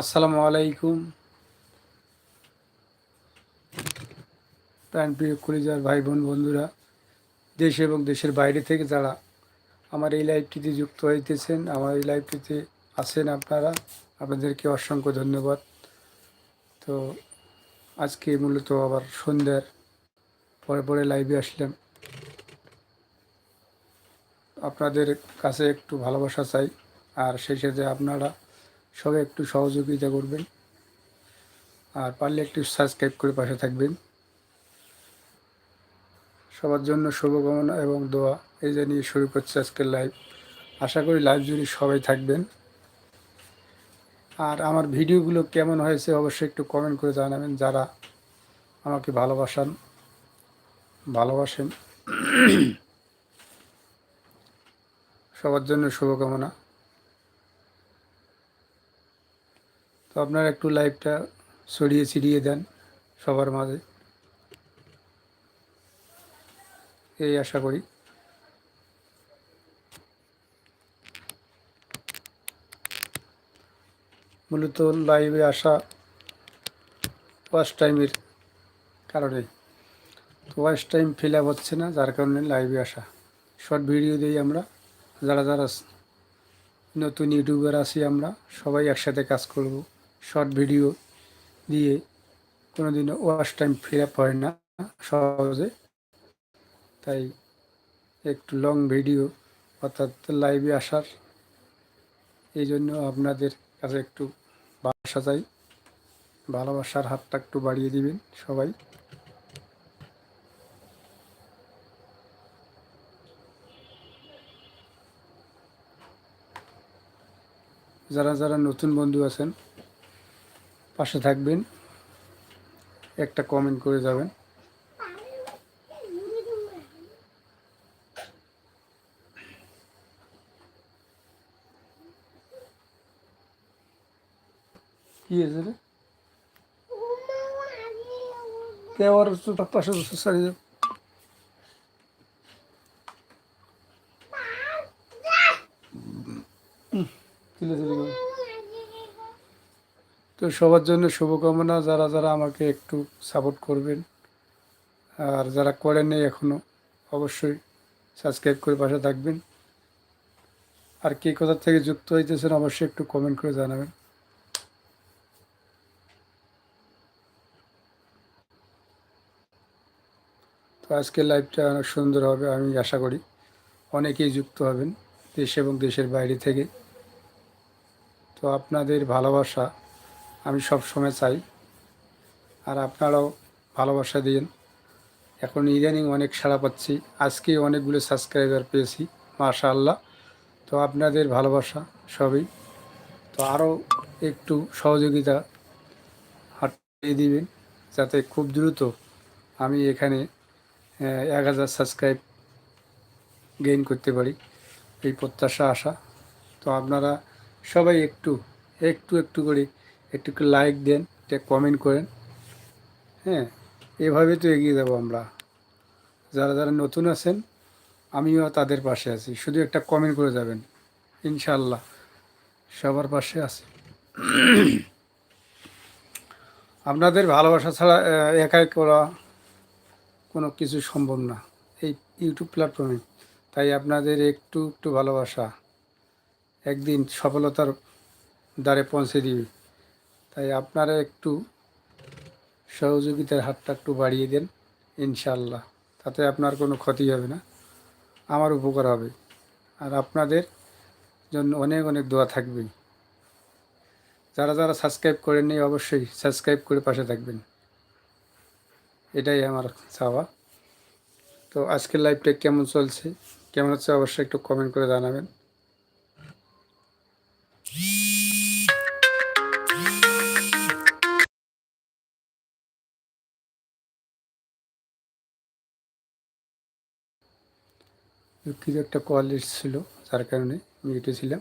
আসসালামু আলাইকুম। প্রাণপ্রিয় কলিজার ভাই বোন বন্ধুরা, দেশ এবং দেশের বাইরে থেকে যারা আমার এই লাইভটিতে যুক্ত হইতেছেন, আমার এই লাইভটিতে আছেন আপনারা, আপনাদেরকে অসংখ্য ধন্যবাদ। তো আজকে মূলত আবার সন্ধ্যার পরে পরে লাইভে আসলাম। আপনাদের কাছে একটু ভালোবাসা চাই, আর সেই সাথে আপনারা সবাই একটু সহযোগিতা করবেন। আর পারলে একটু সাবস্ক্রাইব করে পাশে থাকবেন। সবার জন্য শুভকামনা এবং দোয়া। এই জানিয়ে শুরু করছে আজকের লাইভ আশা করি লাইভ জুড়ে সবাই থাকবেন। আর আমার ভিডিওগুলো কেমন হয়েছে অবশ্যই একটু কমেন্ট করে জানাবেন যারা আমাকে ভালোবাসান, ভালোবাসেন। সবার জন্য শুভকামনা। তো আপনারা একটু লাইভটা ছড়িয়ে ছিড়িয়ে দেন সবার মাঝে। এই আশা করি। মূলত লাইভে আসা ফার্স্ট টাইমের কারণে। তো ওয়াচ টাইম ফিল আপ হচ্ছে না, যার কারণে লাইভে আসা। শর্ট ভিডিও দিই আমরা। যারা যারা নতুন ইউটিউবার আছি আমরা, সবাই একসাথে কাজ করব। শর্ট ভিডিও দিয়ে কোনো দিনও ওয়াচ টাইম ফিল আপ হয় না সহজে। তাই একটু লং ভিডিও অর্থাৎ লাইভে আসার এই জন্য আপনাদের কাছে একটু ভালোবাসা চাই। ভালোবাসার হাতটা একটু বাড়িয়ে দিবেন সবাই। যারা যারা নতুন বন্ধু আছেন পাশে থাকবেন। একটা কমেন্ট করে যাবেন। কি হয়েছে রে? কে আবার পাশে সারিয়ে তুলে তুলে গেল। তো সবার জন্য শুভকামনা, যারা যারা আমাকে একটু সাপোর্ট করবেন। আর যারা করেন নেই এখনও অবশ্যই সাবস্ক্রাইব করে পাশে থাকবেন। আর কে কোথা থেকে যুক্ত হইতেছেন অবশ্যই একটু কমেন্ট করে জানাবেন। তো আজকের লাইভটা অনেক সুন্দর হবে, আমি আশা করি অনেকেই যুক্ত হবেন, দেশ এবং দেশের বাইরে থেকে। তো আপনাদের ভালোবাসা আমি সব সময় চাই। আর আপনারাও ভালোবাসা দিন এখন ইদানিং অনেক সাড়া পাচ্ছি। আজকে অনেকগুলো সাবস্ক্রাইবার পেয়েছি মাশা আল্লাহ তো আপনাদের ভালোবাসা সবই। তো আরও একটু সহযোগিতা হাটিয়ে দিবেন, যাতে খুব দ্রুত আমি এখানে এক হাজার সাবস্ক্রাইব গেইন করতে পারি। এই প্রত্যাশা, আশা। তো আপনারা সবাই একটু একটু একটু করে একটু একটু লাইক দেন, একটা কমেন্ট করেন। হ্যাঁ এভাবে তো এগিয়ে যাব আমরা। যারা যারা নতুন আছেন, আমিও তাদের পাশে আছি। শুধু একটা কমেন্ট করে যাবেন ইনশাল্লাহ সবার পাশে আছি। আপনাদের ভালোবাসা ছাড়া একাই করা কোনো কিছু সম্ভব না। এই ইউটিউব প্ল্যাটফর্মে তাই আপনাদের একটু একটু ভালোবাসা, একদিন সফলতার দ্বারে পৌঁছে দিবে। তাই আপনারা একটু সহযোগিতার হাতটা একটু বাড়িয়ে দেন ইনশাল্লাহ তাতে আপনার কোনো ক্ষতি হবে না। আমার উপকার হবে। আর আপনাদের জন্য অনেক অনেক দোয়া থাকবেই। যারা যারা সাবস্ক্রাইব করেননি, অবশ্যই সাবস্ক্রাইব করে পাশে থাকবেন। এটাই আমার চাওয়া। তো আজকের লাইভটা কেমন চলছে? কেমন হচ্ছে অবশ্যই একটু কমেন্ট করে জানাবেন। কিছু একটা কল এসেছিল, যার কারণে মিউটে ছিলাম।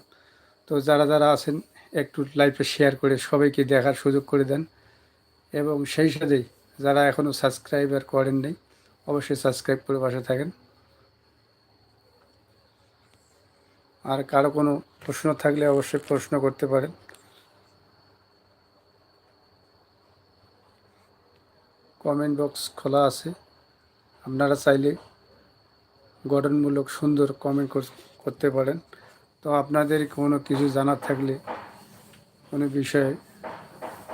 তো যারা যারা আছেন, একটু লাইফে শেয়ার করে সবাইকে দেখার সুযোগ করে দেন। এবং সেই সাথে যারা এখনও সাবস্ক্রাইব আর করেন নাই, অবশ্যই সাবস্ক্রাইব করে বসে থাকেন। আর কারও কোনো প্রশ্ন থাকলে অবশ্যই প্রশ্ন করতে পারেন। কমেন্ট বক্স খোলা আছে। আপনারা চাইলে গঠনমূলক সুন্দর কমেন্ট করতে পারেন। তো আপনাদের কোনো কিছু জানার থাকলে কোনো বিষয়ে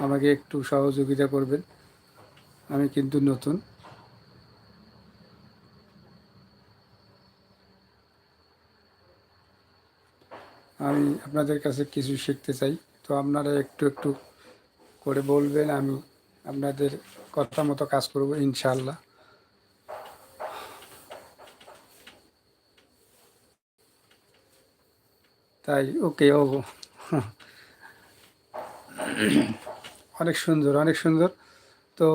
আমাকে একটু সহযোগিতা করবেন। আমি কিন্তু নতুন। আমি আপনাদের কাছে কিছু শিখতে চাই। তো আপনারা একটু একটু করে বলবেন, আমি আপনাদের কথা মতো কাজ করব ইনশাল্লাহ তাই, ওকে ও অনেক সুন্দর অনেক সুন্দর। তো,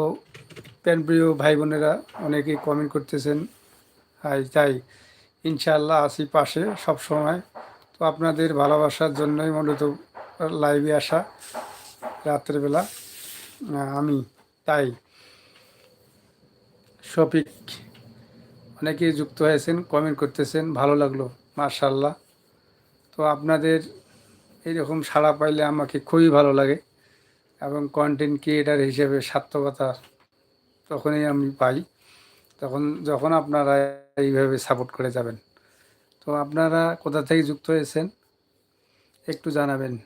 প্যান প্রিয় ভাই বোনেরা অনেকেই কমেন্ট করতেছেন হাই তাই ইনশাল্লাহ আসি পাশে সব সময়। তো আপনাদের ভালোবাসার জন্যই মূলত লাইভে আসা, রাত্রেবেলা আমি, তাই। শফিক, অনেকেই যুক্ত হয়েছেন কমেন্ট করতেছেন, ভালো লাগল মার্শাল্লাহ তো আপনাদের এইরকম সাড়া পাইলে আমাকে খুবই ভালো লাগে এবং কন্টেন্ট ক্রিয়েটার হিসেবে সার্থকতা তখনই আমি পাই। তখন যখন আপনারা এইভাবে সাপোর্ট করে যাবেন। তো আপনারা কোথা থেকে যুক্ত হয়েছেন? একটু জানাবেন।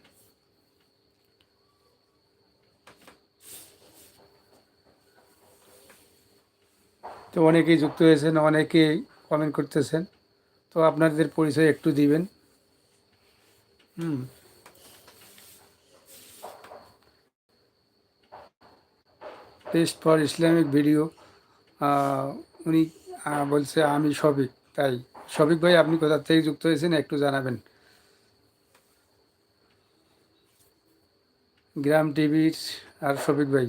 তো অনেকেই যুক্ত হয়েছেন, অনেকেই কমেন্ট করতেছেন। তো আপনাদের পরিচয় একটু দিবেন। হুম। টেস্ট ফর ইসলামিক ভিডিও উনি বলছে, আমি সবিক। তাই, সবিক ভাই, আপনি কোথা থেকে যুক্ত হয়েছেন একটু জানাবেন। গ্রাম টিভির, আর শফিক ভাই।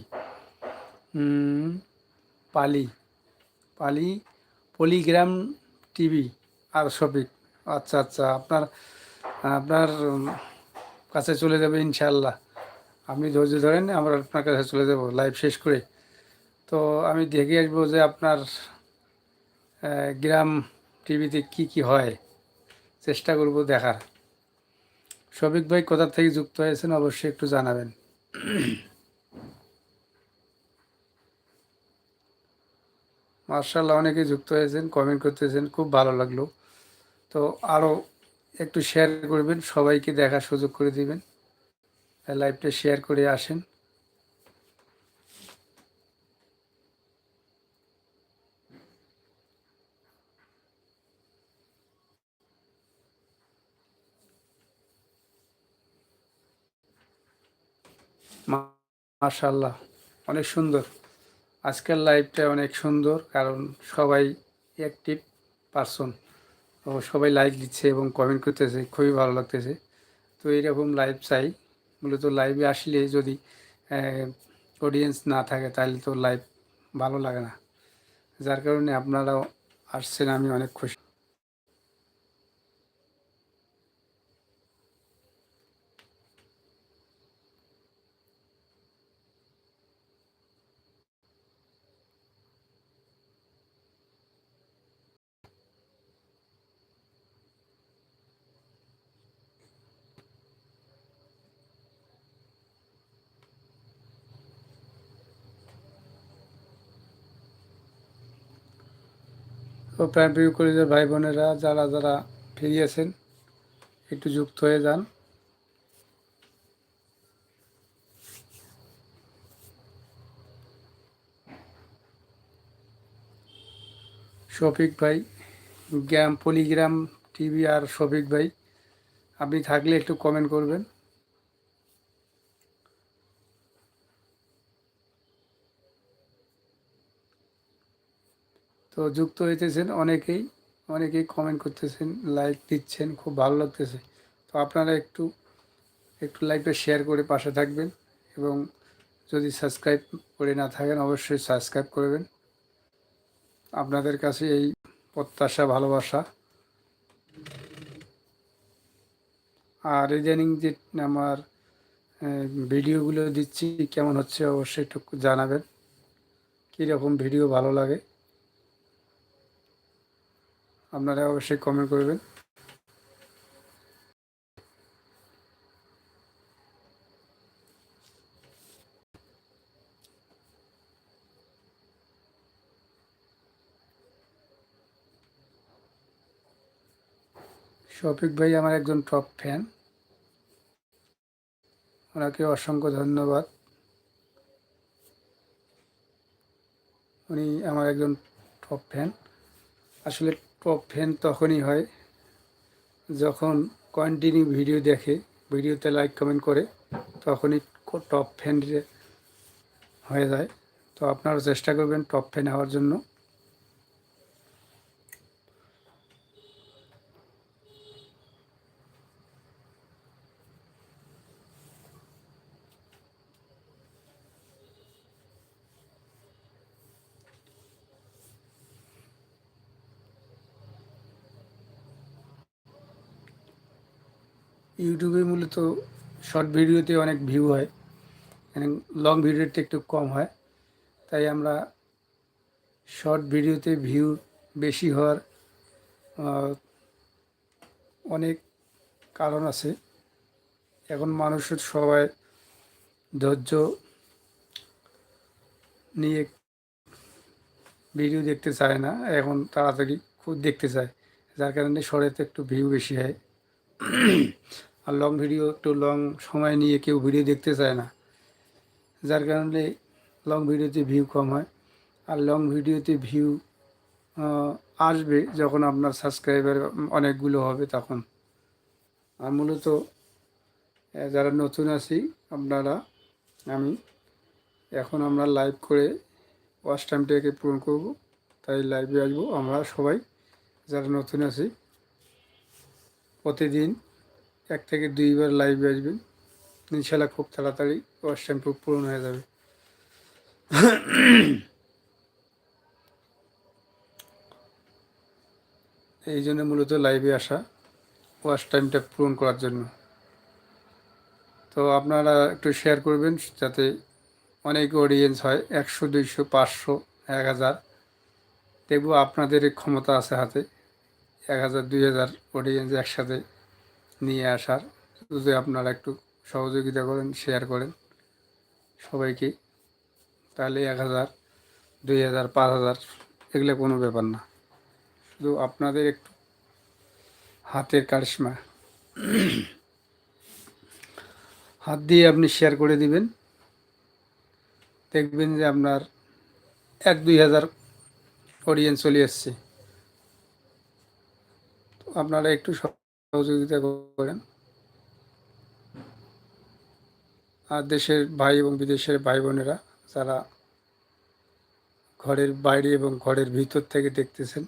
পালি। পালি, পলিগ্রাম টিভি, আর শফিক আচ্ছা আচ্ছা আপনার আপনার কাছে চলে যাবে ইনশাল্লাহ আপনি ধৈর্য ধরেন, আমরা আপনার কাছে চলে যাব লাইভ শেষ করে। তো আমি দেখে আসব যে আপনার গ্রাম টিভিতে কি কি হয়, চেষ্টা করব দেখার। শফিক ভাই কোথা থেকে যুক্ত হয়েছেন অবশ্যই একটু জানাবেন। মার্শাল্লাহ অনেকে যুক্ত হয়েছেন কমেন্ট করতেছেন, খুব ভালো লাগল। তো আরও একটু শেয়ার করবেন, সবাইকে দেখার সুযোগ করে দিবেন। লাইভটা শেয়ার করে আসেন। মাশাল্লাহ অনেক সুন্দর। আজকের লাইভটা অনেক সুন্দর, কারণ সবাই অ্যাক্টিভ পারসন ও সবাই লাইক দিচ্ছে এবং কমেন্ট করতেছে, খুবই ভালো লাগতেছে। তো এইরকম লাইভ চাই। মূলত লাইভে আসলে যদি অডিয়েন্স না থাকে তাহলে তো লাইভ ভালো লাগে না। যার কারণে আপনারাও আসছেন, আমি অনেক খুশি। তো প্রাণ প্রিয় কলেজের ভাই বোনেরা যারা যারা ফিরিয়েছেন একটু যুক্ত হয়ে যান। শফিক ভাই গ্রাম পলিগ্রাম টিভি আর শফিক ভাই, আপনি থাকলে একটু কমেন্ট করবেন। তো যুক্ত হইতেছেন অনেকেই অনেকেই কমেন্ট করতেছেন লাইক দিচ্ছেন, খুব ভালো লাগতেছে। তো আপনারা একটু একটু লাইকটা শেয়ার করে পাশে থাকবেন এবং যদি সাবস্ক্রাইব করে না থাকেন অবশ্যই সাবস্ক্রাইব করবেন। আপনাদের কাছে এই প্রত্যাশা, ভালোবাসা। আর ইদানিং যে আমার ভিডিওগুলো দিচ্ছি, কেমন হচ্ছে অবশ্যই একটু জানাবেন। কীরকম ভিডিও ভালো লাগে? আপনারা অবশ্যই কমেন্ট করবেন। শফিক ভাই আমার একজন টপ ফ্যান ওনাকে অসংখ্য ধন্যবাদ। উনি আমার একজন টপ ফ্যান আসলে টপ ফ্যান তখনই হয়, যখন কন্টিনিউ ভিডিও দেখে ভিডিওতে লাইক কমেন্ট করে, তখনই টপ ফ্যান হয়ে যায়। তো আপনারা চেষ্টা করবেন টপ ফ্যান হওয়ার জন্য। ইউটিউবে মূলত শর্ট ভিডিওতে অনেক ভিউ হয় মানে লং ভিডিওতে একটু কম হয়। তাই আমরা শর্ট ভিডিওতে ভিউ বেশি হওয়ার অনেক কারণ আছে। এখন মানুষের সবাই ধৈর্য নিয়ে ভিডিও দেখতে চায় না, এখন তাড়াতাড়ি খুব দেখতে চায়। যার কারণে শর্টেতে একটু ভিউ বেশি হয়। আর লং ভিডিও একটু লং সময় নিয়ে কেউ ভিডিও দেখতে চায় না। যার কারণে লং ভিডিওতে ভিউ কম হয়। আর লং ভিডিওতে ভিউ আসবে যখন আপনার সাবস্ক্রাইবার অনেকগুলো হবে তখন। আর মূলত যারা নতুন আছি, আপনারা, আমি এখন আমরা লাইভ করে ওয়াচ টাইমটাকে পূরণ করব। তাই লাইভে আসব। আমরা সবাই যারা নতুন আছি, প্রতিদিন এক থেকে দুইবার লাইভে আসবেন। ইনশাল্লাহ খুব তাড়াতাড়ি ওয়াশ টাইম পূরণ হয়ে যাবে। এই জন্য মূলত লাইভে আসা ওয়াশ টাইমটা পূরণ করার জন্য। তো আপনারা একটু শেয়ার করবেন যাতে অনেক অডিয়েন্স হয়, একশো, দুইশো, পাঁচশো, এক হাজার। দেখব আপনাদের ক্ষমতা আছে হাতে। এক হাজার, দুই হাজার অডিয়েন্স একসাথে নিয়ে আসার। যদি আপনারা একটু সহযোগিতা করেন শেয়ার করেন সবাইকে, তাহলে এক হাজার, দুই হাজার, পাঁচ হাজার, এগুলো কোনো ব্যাপার না। শুধু আপনাদের একটু হাতের কারিশমা। হাত দিয়ে আপনি শেয়ার করে দিবেন। দেখবেন যে আপনার এক, দুই হাজার অডিয়েন্স চলে এসছে। আপনারা একটু সহযোগিতা করেন। আর দেশের ভাই এবং বিদেশের ভাই বোনেরা যারা ঘরের বাইরে এবং ঘরের ভিতর থেকে দেখতেছেন,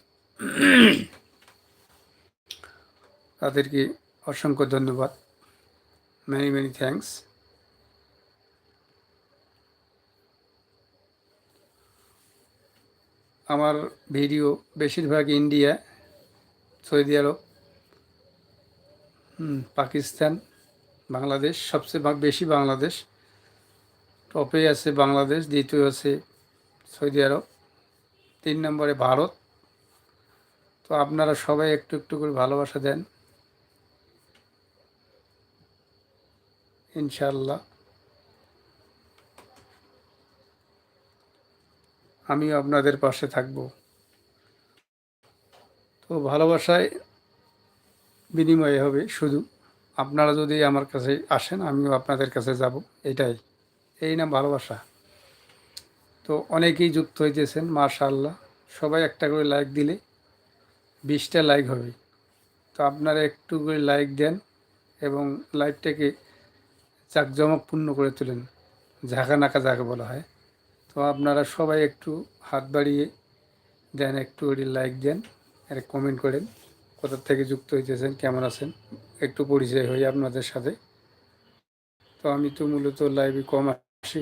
তাদেরকে অসংখ্য ধন্যবাদ। মেনি মেনি থ্যাংকস আমার ভিডিও বেশিরভাগ ইন্ডিয়া, সৌদি আরব পাকিস্তান, বাংলাদেশ, সবচেয়ে বেশি বাংলাদেশ। টপে আছে বাংলাদেশ, দ্বিতীয় আছে সৌদি আরব, তিন নম্বরে ভারত। তো আপনারা সবাই একটু একটু করে ভালোবাসা দেন। ইনশাল্লাহ আমিও আপনাদের পাশে থাকব। তো ভালোবাসায় বিনিময়ে হবে শুধু। আপনারা যদি আমার কাছে আসেন, আমিও আপনাদের কাছে যাব। এটাই। এই না ভালোবাসা। তো অনেকেই যুক্ত হইতেছেন মার্শাল্লাহ সবাই একটা করে লাইক দিলে বিশটা লাইক হবে। তো আপনারা একটু করে লাইক দেন এবং লাইভটাকে জাঁকজমকপূর্ণ করে তোলেন। ঝাঁকা নাকা যাকে বলা হয়। তো আপনারা সবাই একটু হাত বাড়িয়ে দেন, একটু করে লাইক দেন, আর কমেন্ট করেন। কোথা থেকে যুক্ত হইতেছেন, কেমন আছেন, একটু পরিচয় হই আপনাদের সাথে। তো আমি তো মূলত লাইভে কম আসি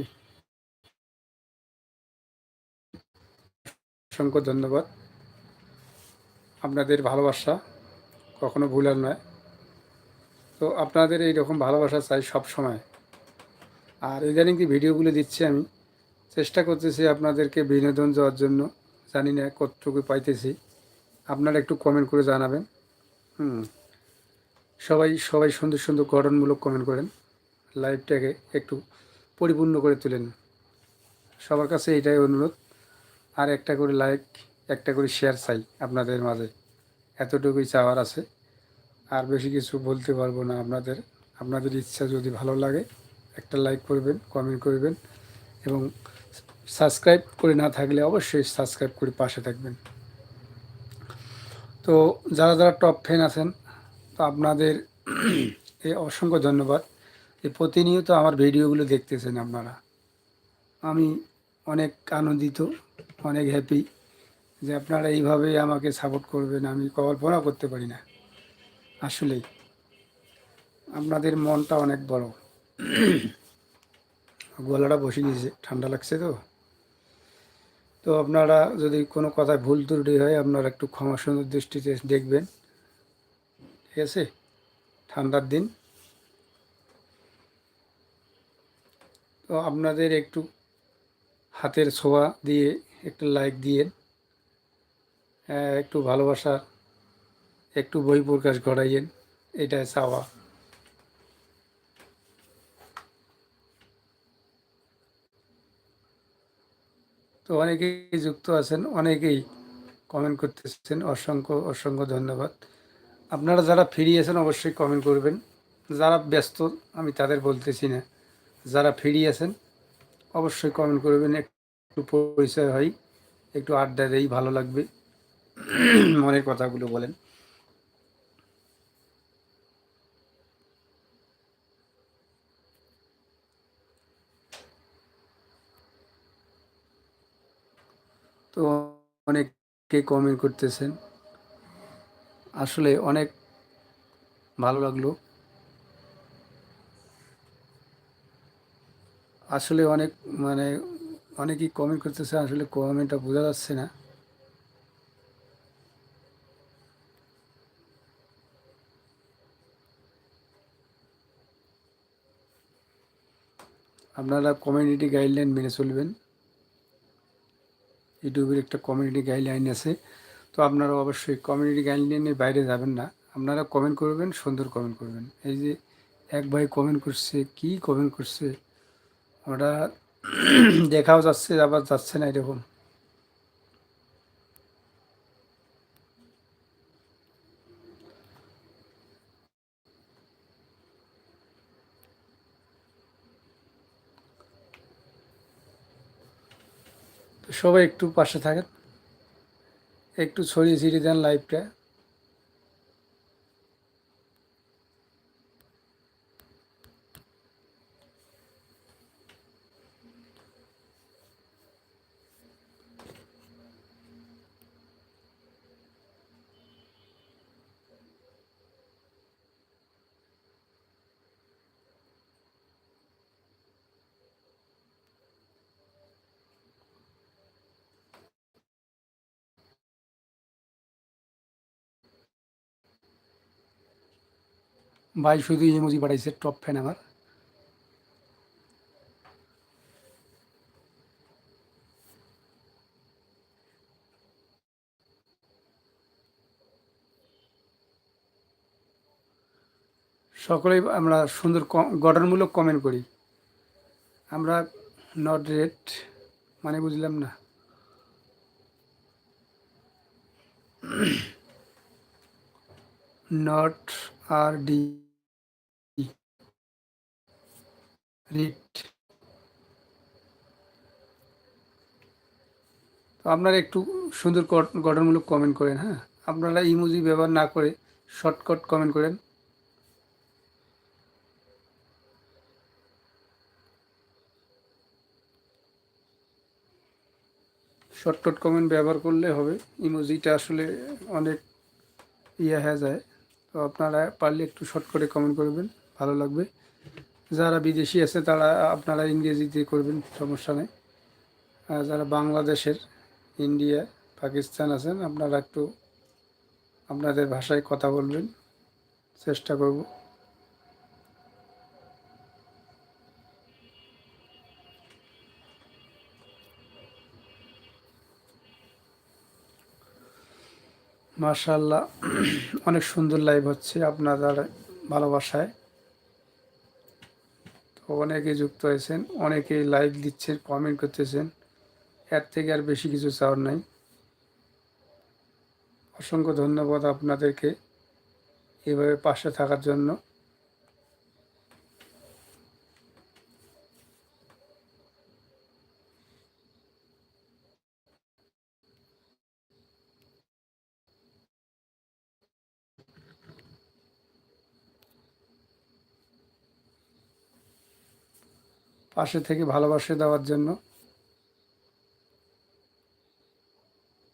অসংখ্য ধন্যবাদ। আপনাদের ভালোবাসা কখনো ভুলার নয়। তো আপনাদের এই রকম ভালোবাসা চাই সব সময়। আর ইদানিং কি ভিডিওগুলো দিচ্ছি আমি, চেষ্টা করতেছি আপনাদেরকে বিনোদন যাওয়ার জন্য। জানি না কতটুকু পাইতেছি। আপনারা একটু কমেন্ট করে জানাবেন। হুম। সবাই সবাই সুন্দর সুন্দর গঠনমূলক কমেন্ট করেন। লাইভটাকে একটু পরিপূর্ণ করে তুলেন। সবার কাছে এটাই অনুরোধ। আর একটা করে লাইক একটা করে শেয়ার চাই আপনাদের মাঝে। এতটুকুই চাওয়ার আছে। আর বেশি কিছু বলতে পারব না আপনাদের। আপনাদের ইচ্ছা যদি ভালো লাগে, একটা লাইক করবেন কমেন্ট করবেন এবং সাবস্ক্রাইব করে না থাকলে অবশ্যই সাবস্ক্রাইব করে পাশে থাকবেন। তো যারা যারা টপ ফ্যান আছেন, তো আপনাদের অসংখ্য ধন্যবাদ। এই প্রতিনিয়ত আমার ভিডিওগুলো দেখতেছেন আপনারা। আমি অনেক আনন্দিত, অনেক হ্যাপি যে আপনারা এইভাবে আমাকে সাপোর্ট করবেন, আমি কল্পনা করতে পারি না। আসলেই আপনাদের মনটা অনেক বড়। গলাটা বসে গিয়েছে ঠান্ডা লাগছে তো? তো আপনারা যদি কোনো কথায় ভুল ত্রুটি হয়, আপনারা একটু ক্ষমা সুন্দর দৃষ্টিতে দেখবেন। ঠিক আছে? ঠান্ডার দিন। তো আপনাদের একটু হাতের ছোঁয়া দিয়ে একটু লাইক দিয়ে একটু ভালোবাসা একটু বই প্রকাশ ঘটাইয়েন। এটাই চাওয়া। তো অনেকেই যুক্ত আছেন, অনেকেই কমেন্ট করতেছেন। অসংখ্য অসংখ্য ধন্যবাদ। আপনারা যারা ফ্রি আছেন, অবশ্যই কমেন্ট করবেন। যারা ব্যস্ত, আমি তাদের বলতেছি না। যারা ফ্রি আছেন, অবশ্যই কমেন্ট করবেন। একটু পরিচয় হয়, একটু আড্ডা দেই, ভালো লাগবে। মনের কথাগুলো বলেন তো অনেকে কমেন্ট করতেছেন। আসলে অনেক ভালো লাগল। আসলে অনেক মানে অনেকেই কমেন্ট করতেছে, আসলে কমেন্টটা বোঝা যাচ্ছে না। আপনারা কমিউনিটি গাইডলাইন মেনে চলবেন। ইউটিউবের একটা কমিউনিটি গাইডলাইন আছে। তো আপনারা অবশ্যই কমিউনিটি গাইডলাইনের বাইরে যাবেন না। আপনারা কমেন্ট করবেন, সুন্দর কমেন্ট করবেন। এই যে এক ভাই কমেন্ট করছে, কি কমেন্ট করছে? ওটা দেখাও যাচ্ছে, আবার যাচ্ছে না এরকম। সবাই একটু পাশে থাকেন। একটু ছড়িয়ে ছিটিয়ে দেন লাইভটা ভাই শুধু ইমোজি পাঠাইছে টপ ফ্যান আমার। সকলেই আমরা সুন্দর গঠনমূলক কমেন্ট করি। আমরা নট রেট মানে বুঝলাম না। আর ডি রিট তো আপনারা একটু সুন্দর গঠনমূলক কমেন্ট করেন হ্যাঁ? আপনারা ইমোজি ব্যবহার না করে শর্টকাট কমেন্ট করেন। শর্টকাট কমেন্ট ব্যবহার করলে হবে। ইমোজিটা আসলে অনেক ইয়ে হয়ে যায়। তো আপনারা পারলে একটু শর্ট করে কমেন্ট করবেন, ভালো লাগবে। যারা বিদেশি আছে, তারা আপনারা ইংরেজিতে করবেন, সমস্যা নেই। আর যারা বাংলাদেশের, ইন্ডিয়া, পাকিস্তান আছেন, আপনারা একটু আপনাদের ভাষায় কথা বলবেন, চেষ্টা করব। মার্শাল্লাহ অনেক সুন্দর লাইভ হচ্ছে আপনাদের ভালোবাসায়। তো অনেকে যুক্ত হয়েছেন অনেকে লাইভ দিচ্ছেন কমেন্ট করতেছেন। এর থেকে আর বেশি কিছু চাওয়ার নাই। অসংখ্য ধন্যবাদ আপনাদেরকে এভাবে পাশে থাকার জন্য। পাশে থেকে ভালোবাসে দেওয়ার জন্য।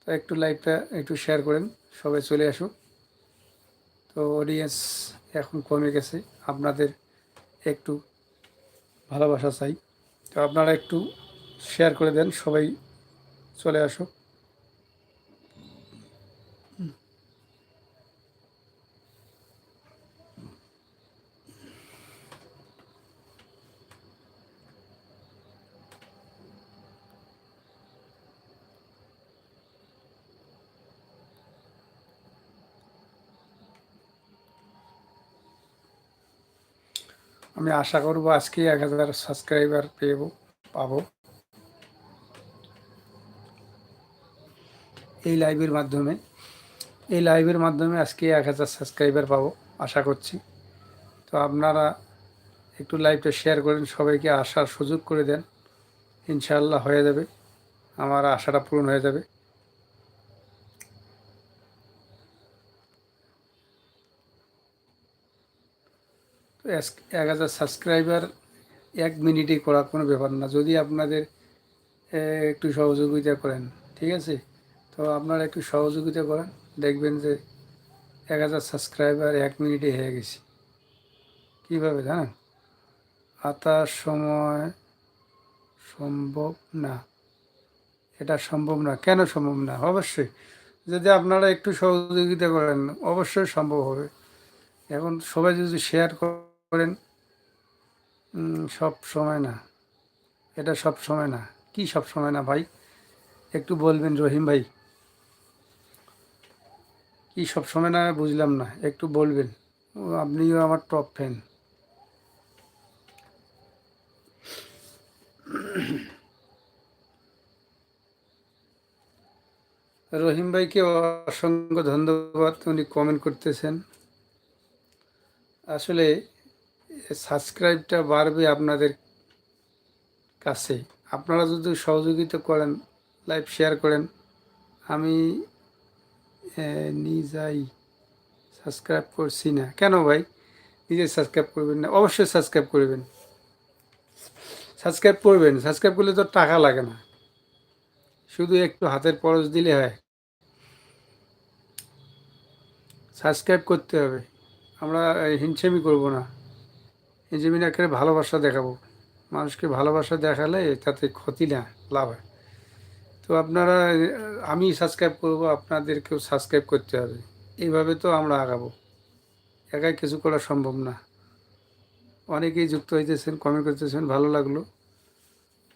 তো একটু লাইভটা একটু শেয়ার করেন, সবাই চলে আসুক। তো অডিয়েন্স এখন কমে গেছে, আপনাদের একটু ভালোবাসা চাই। তো আপনারা একটু শেয়ার করে দেন, সবাই চলে আসুক। আমি আশা করব আজকে এক হাজার সাবস্ক্রাইবার পেব পাবো। এই লাইভের মাধ্যমে, এই লাইভের মাধ্যমে আজকে এক হাজার সাবস্ক্রাইবার পাবো, আশা করছি। তো আপনারা একটু লাইভটা শেয়ার করেন, সবাইকে আসার সুযোগ করে দেন। ইনশাল্লাহ হয়ে যাবে। আমার আশাটা পূরণ হয়ে যাবে। এক হাজার সাবস্ক্রাইবার এক মিনিটে করা কোনো ব্যাপার না। যদি আপনাদের একটু সহযোগিতা করেন, ঠিক আছে? তো আপনারা একটু সহযোগিতা করেন, দেখবেন যে এক হাজার সাবস্ক্রাইবার এক মিনিটে হয়ে গেছে। কীভাবে, জানেন? আতার সময় সম্ভব না। এটা সম্ভব না। কেন সম্ভব না? অবশ্যই। যদি আপনারা একটু সহযোগিতা করেন, অবশ্যই সম্ভব হবে। এখন সবাই যদি শেয়ার করেন সব সময় না। এটা সব সময় না। কি সব সময় না ভাই? একটু বলবেন রহিম ভাই। কি সব সময় না বুঝলাম না, একটু বলবেন। আপনিও আমার টপ ফ্যান রহিম ভাইকে অসংখ্য ধন্যবাদ, উনি কমেন্ট করতেছেন। আসলে সাবস্ক্রাইবটা বাড়বে আপনাদের কাছে। আপনারা যদি সহযোগিতা করেন লাইভ শেয়ার করেন, আমি নিজেই সাবস্ক্রাইব করছি না। কেন ভাই? নিজে সাবস্ক্রাইব করবেন না? অবশ্যই সাবস্ক্রাইব করবেন। সাবস্ক্রাইব করবেন। সাবস্ক্রাইব করলে তো টাকা লাগে না। শুধু একটু হাতের পরশ দিলে হয়। সাবস্ক্রাইব করতে হবে। আমরা হিংসেমি করব না। না করে ভালোবাসা দেখাবো। মানুষকে ভালোবাসা দেখালে তাতে ক্ষতি না, লাভ হয়। তো আপনারা, আমি সাবস্ক্রাইব করব, আপনাদেরকেও সাবস্ক্রাইব করতে হবে। এইভাবে তো আমরা আগাবো। একাই কিছু করা সম্ভব না। অনেকেই যুক্ত হইতেছেন কমেন্ট করতেছেন, ভালো লাগল।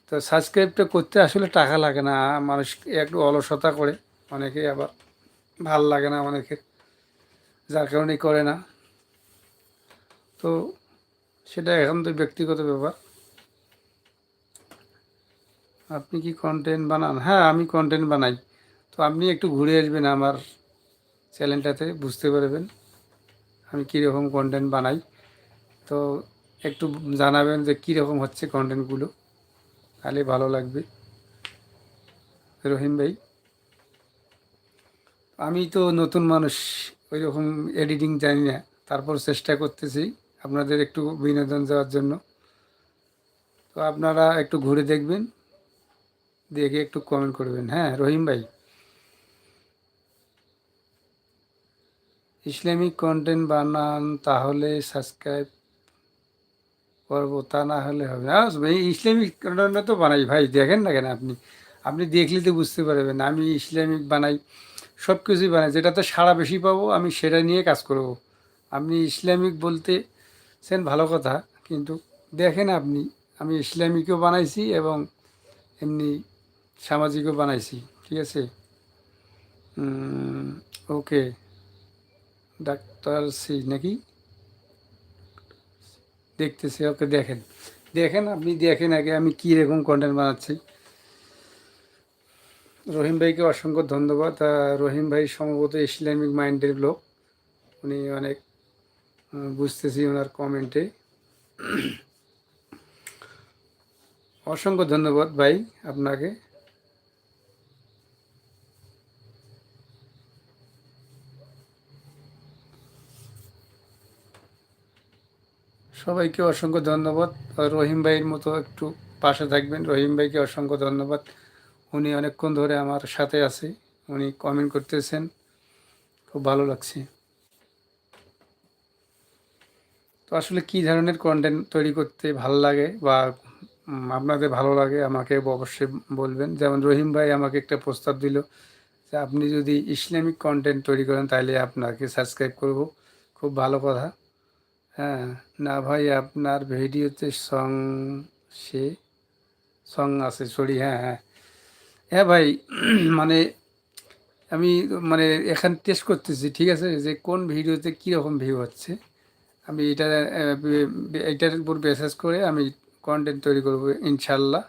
তো সাবস্ক্রাইবটা করতে আসলে টাকা লাগে না, মানুষ একটু অলসতা করে অনেকে, আবার ভালো লাগে না অনেকের যার কারণেই করে না। তো সেটা এখন তো ব্যক্তিগত ব্যাপার। আপনি কি কন্টেন্ট বানান? হ্যাঁ আমি কন্টেন্ট বানাই। তো আপনি একটু ঘুরে আসবেন আমার চ্যানেলটাতে বুঝতে পারবেন আমি কীরকম কন্টেন্ট বানাই। তো একটু জানাবেন যে কীরকম হচ্ছে কন্টেন্টগুলো তাহলে ভালো লাগবে। রহিম ভাই, আমি তো নতুন মানুষ ওই রকম এডিটিং জানি না, তারপর চেষ্টা করতেছি। আপনাদের একটু বিনোদন দেওয়ার জন্য। তো আপনারা একটু ঘুরে দেখবেন, দেখে একটু কমেন্ট করবেন। হ্যাঁ রহিম ভাই। ইসলামিক কন্টেন্ট বানান তাহলে সাবস্ক্রাইব করব, তা না হলে হবে না। ইসলামিক কন্টেন্ট তো বানাই। ভাই, দেখেন না কেন আপনি? আপনি দেখলে তো বুঝতে পারবেন, আমি ইসলামিক বানাই সব কিছুই বানাই। যেটাতে সারা বেশি পাবো, আমি সেটা নিয়ে কাজ করব। আপনি ইসলামিক বলতে সেন ভালো কথা, কিন্তু দেখেন আপনি, আমি ইসলামিকও বানাইছি এবং এমনি সামাজিকও বানাইছি, ঠিক আছে? ওকে, ডাক্তার সি নাকি? দেখতেছি, ওকে দেখেন। দেখেন আপনি, দেখেন আগে আমি কী রকম কন্টেন্ট বানাচ্ছি। রহিম ভাইকে অসংখ্য ধন্যবাদ। রহিম ভাই সম্ভবত ইসলামিক মাইন্ডের লোক। উনি অনেক বুঝতেছি ওনার কমেন্টে। অসংখ্য ধন্যবাদ ভাই আপনাকে। সবাইকে অসংখ্য ধন্যবাদ। রহিম ভাইয়ের মতো একটু পাশে থাকবেন। রহিম ভাইকে অসংখ্য ধন্যবাদ। উনি অনেকক্ষণ ধরে আমার সাথে আছে। উনি কমেন্ট করতেছেন। খুব ভালো লাগছে। তো আসলে কি ধরনের কন্টেন্ট তৈরি করতে ভালো লাগে বা আপনাদের ভালো লাগে আমাকে অবশ্যই বলবেন। যেমন রহিম ভাই আমাকে একটা প্রস্তাব দিল যে, আপনি যদি ইসলামিক কন্টেন্ট তৈরি করেন তাহলে আপনাকে সাবস্ক্রাইব করব। খুব ভালো কথা। হ্যাঁ না ভাই, আপনার ভিডিওতে সং সে সং আছে সরি হ্যাঁ হ্যাঁ। হ্যাঁ ভাই মানে আমি মানে এখান টেস্ট করতেছি, ঠিক আছে? যে কোন ভিডিওতে কীরকম ভিউ হচ্ছে? আমি এটা এটার উপর বেসেস করে আমি কন্টেন্ট তৈরি করব ইনশাল্লাহ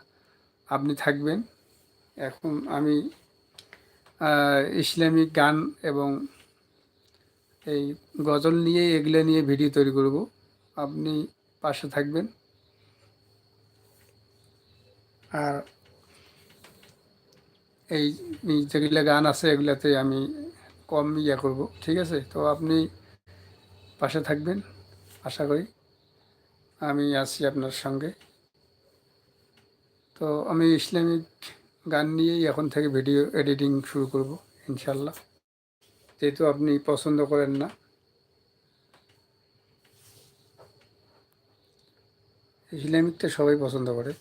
আপনি থাকবেন। এখন আমি ইসলামিক গান এবং এই গজল নিয়ে, এগুলো নিয়ে ভিডিও তৈরি করব। আপনি পাশে থাকবেন। আর এই যেগুলো গান আছে, এগুলাতে আমি কম ইয়ে করব, ঠিক আছে? তো আপনি পাশে থাকবেন। আশা করি। আমি আছি আপনার সঙ্গে। তো আমি ইসলামিক গান নিয়েই এখন থেকে ভিডিও এডিটিং শুরু করব ইনশাল্লাহ যেহেতু আপনি পছন্দ করেন না। ইসলামিকটা সবাই পছন্দ করে।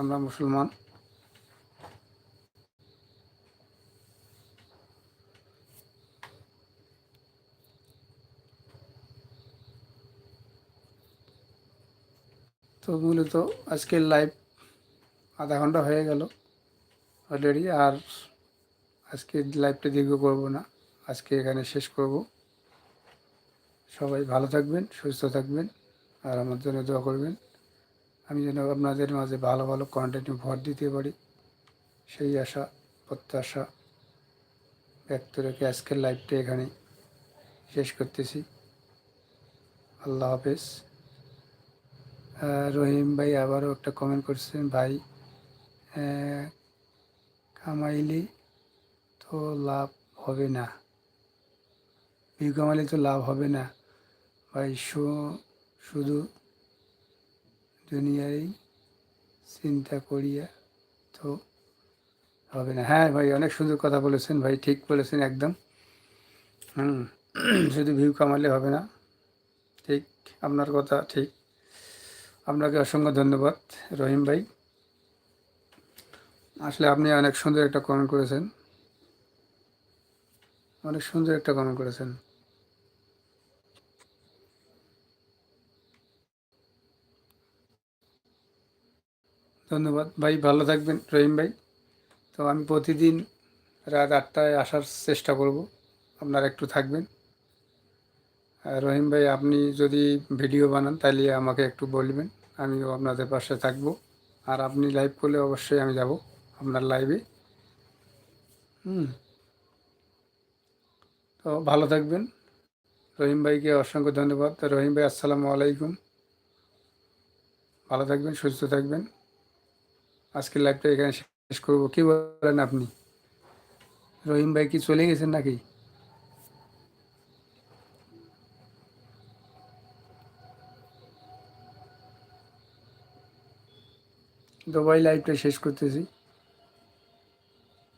আমরা মুসলমান। তো মূলত আজকের লাইভ আধা ঘণ্টা হয়ে গেল অলরেডি আর আজকে লাইভটা দীর্ঘ করব না। আজকে এখানে শেষ করব। সবাই ভালো থাকবেন, সুস্থ থাকবেন, আর আমার জন্য দোয়া করবেন। আমি যেন আপনাদের মাঝে ভালো ভালো কন্টেন্ট ভর দিতে পারি, সেই আশা, প্রত্যাশা ব্যক্ত রেখে আজকের লাইভটা এখানে শেষ করতেছি। আল্লাহ হাফেজ। রহিম ভাই আবারও একটা কমেন্ট করছেন, ভাই কামাইলে তো লাভ হবে না। ভিউ কামাইলে তো লাভ হবে না। ভাই শুধু দুনিয়ারই চিন্তা করিয়া তো হবে না। হ্যাঁ ভাই, অনেক সুন্দর কথা বলেছেন ভাই, ঠিক বলেছেন একদম। হুম, শুধু ভিউ কামালে হবে না। ঠিক, আপনার কথা ঠিক। আপনাকে অসংখ্য ধন্যবাদ, রহিম ভাই। আসলে আপনি অনেক সুন্দর একটা কমেন্ট করেছেন। অনেক সুন্দর একটা কমেন্ট করেছেন। ধন্যবাদ। ভাই, ভালো থাকবেন, রহিম ভাই। তো আমি প্রতিদিন রাত আটটায় আসার চেষ্টা করব। আপনারা একটু থাকবেন। রহিম ভাই, আপনি যদি ভিডিও বানান তাহলে আমাকে একটু বলবেন, আমিও আপনাদের পাশে থাকব। আর আপনি লাইভ করলে অবশ্যই আমি যাব আপনার লাইভে হুম। তো ভালো থাকবেন। রহিম ভাইকে অসংখ্য ধন্যবাদ। রহিম ভাই, আসসালামু আলাইকুম। ভালো থাকবেন, সুস্থ থাকবেন। আজকের লাইভটা এখানে শেষ করব। কী বলেন আপনি? রহিম ভাই কি চলে গেছেন নাকি? তো ভাই লাইভটা শেষ করতেছি।